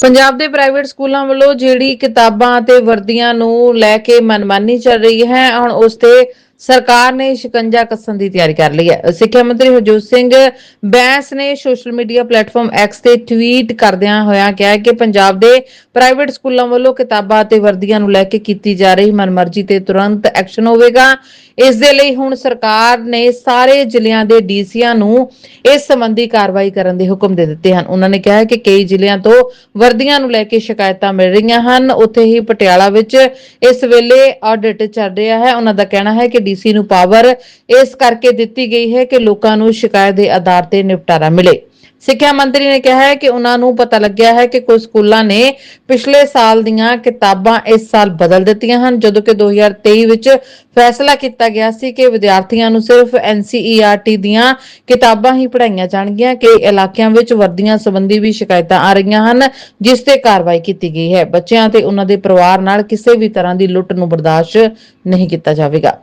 ਪੰਜਾਬ ਦੇ ਪ੍ਰਾਈਵੇਟ ਸਕੂਲਾਂ ਵੱਲੋਂ ਜਿਹੜੀ ਕਿਤਾਬਾਂ ਅਤੇ ਵਰਦੀਆਂ ਨੂੰ ਲੈ ਕੇ ਮਨਮਾਨੀ ਚੱਲ ਰਹੀ ਹੈ। ਹੁਣ ਉਸ ਤੇ ਸਰਕਾਰ ਨੇ ਸ਼ਿਕੰਜਾ ਕੱਸਣ ਦੀ ਤਿਆਰੀ ਕਰ ਲਈ ਹੈ। ਸਿੱਖਿਆ ਮੰਤਰੀ ਹਰਜੋਤ ਸਿੰਘ ਬੈਂਸ ਨੇ ਸੋਸ਼ਲ ਮੀਡੀਆ ਪਲੇਟਫਾਰਮ ਐਕਸ ਤੇ ਟਵੀਟ ਕਰਦਿਆਂ ਹੋਇਆ ਕਿਹਾ ਕਿ ਪੰਜਾਬ ਦੇ ਪ੍ਰਾਈਵੇਟ ਸਕੂਲਾਂ ਵੱਲੋਂ ਕਿਤਾਬਾਂ ਅਤੇ ਵਰਦੀਆਂ ਨੂੰ ਲੈ ਕੇ ਕੀਤੀ ਜਾ ਰਹੀ ਮਨਮਰਜ਼ੀ ਤੇ ਤੁਰੰਤ ਐਕਸ਼ਨ ਹੋਵੇਗਾ। ਇਸ ਦੇ ਲਈ ਹੁਣ ਸਰਕਾਰ ਨੇ ਸਾਰੇ ਜ਼ਿਲ੍ਹਿਆਂ ਦੇ ਡੀਸੀਆਂ ਨੂੰ ਇਸ ਸੰਬੰਧੀ ਕਾਰਵਾਈ ਕਰਨ ਦੇ ਹੁਕਮ ਦੇ ਦਿੱਤੇ ਹਨ। ਉਹਨਾਂ ਨੇ ਕਿਹਾ ਕਿ ਕਈ ਜ਼ਿਲ੍ਹਿਆਂ ਤੋਂ ਵਰਦੀਆਂ ਨੂੰ ਲੈ ਕੇ ਸ਼ਿਕਾਇਤਾਂ ਮਿਲ ਰਹੀਆਂ ਹਨ। ਉੱਥੇ ਹੀ ਪਟਿਆਲਾ ਵਿੱਚ ਇਸ ਵੇਲੇ ਆਡਿਟ ਚੱਲ ਰਿਹਾ ਹੈ। ਉਹਨਾਂ ਦਾ ਕਹਿਣਾ ਹੈ ਕਿ ਡੀਸੀ ਨੂੰ ਪਾਵਰ ਇਸ ਕਰਕੇ ਦਿੱਤੀ ਗਈ ਹੈ ਕਿ ਲੋਕਾਂ ਨੂੰ ਸ਼ਿਕਾਇਤ ਦੇ ਆਧਾਰ ਤੇ ਨਿਪਟਾਰਾ ਮਿਲੇ। ਸਿੱਖਿਆ ਮੰਤਰੀ ਨੇ ਕਿਹਾ ਹੈ ਕਿ ਉਹਨਾਂ ਨੂੰ ਪਤਾ ਲੱਗਿਆ ਹੈ ਕਿ ਕੁਝ ਸਕੂਲਾਂ ਨੇ ਪਿਛਲੇ ਸਾਲ ਦੀਆਂ ਕਿਤਾਬਾਂ ਇਸ ਸਾਲ ਬਦਲ ਦਿੱਤੀਆਂ ਹਨ, ਜਦੋਂ ਕਿ 2023 ਵਿੱਚ ਫੈਸਲਾ ਕੀਤਾ ਗਿਆ ਸੀ ਕਿ ਵਿਦਿਆਰਥੀਆਂ ਨੂੰ ਸਿਰਫ NCERT ਦੀਆਂ ਕਿਤਾਬਾਂ ਹੀ ਪੜ੍ਹਾਈਆਂ ਜਾਣਗੀਆਂ, ਕਿ ਇਲਾਕਿਆਂ ਵਿੱਚ ਵਰਦੀਆਂ ਸੰਬੰਧੀ ਵੀ ਸ਼ਿਕਾਇਤਾਂ ਆ ਰਹੀਆਂ ਹਨ, ਜਿਸ ਤੇ ਕਾਰਵਾਈ ਕੀਤੀ ਗਈ ਹੈ। ਬੱਚਿਆਂ ਤੇ ਉਹਨਾਂ ਦੇ ਪਰਿਵਾਰ ਨਾਲ ਕਿਸੇ ਵੀ ਤਰ੍ਹਾਂ ਦੀ ਲੁੱਟ ਨੂੰ ਬਰਦਾਸ਼ਤ ਨਹੀਂ ਕੀਤਾ ਜਾਵੇਗਾ।